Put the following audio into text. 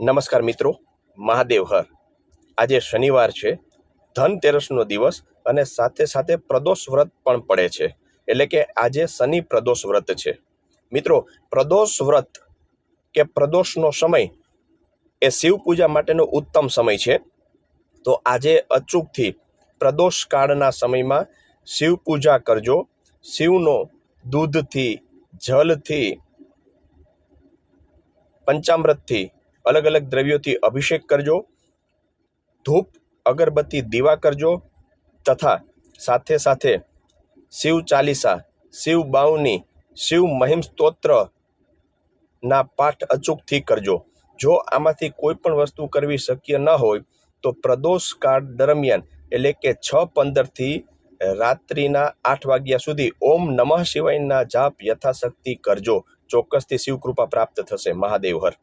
નમસ્કાર મિત્રો, મહાદેવ હર. આજે શનિવાર છે ધનતેરસનો દિવસ અને સાથે સાથે પ્રદોષ વ્રત પણ પડે છે. એટલે કે આજે શનિ પ્રદોષ વ્રત છે. મિત્રો, પ્રદોષ વ્રત કે પ્રદોષનો સમય એ શિવ પૂજા માટેનો ઉત્તમ સમય છે. તો આજે અચૂકથી પ્રદોષ કાળના સમયમાં શિવ પૂજા કરજો. શિવનો દૂધથી, જલથી, પંચામૃતથી અલગ અલગ દ્રવ્યોથી અભિષેક કરજો. ધૂપ, અગરબત્તી, દીવા કરજો તથા સાથે સાથે શિવ ચાલીસા, શિવ બાવની શિવ મહિમ સ્તોત્રના પાઠ અચૂકથી કરજો. જો આમાંથી કોઈ પણ વસ્તુ કરવી શક્ય ન હોય, તો પ્રદોષ કાળ દરમિયાન, એટલે કે છ પંદરથી રાત્રિના આઠ વાગ્યા સુધી ઓમ નમઃ શિવાયના જાપ યથાશક્તિ કરજો. ચોક્કસથી શિવકૃપા પ્રાપ્ત થશે. મહાદેવ હર.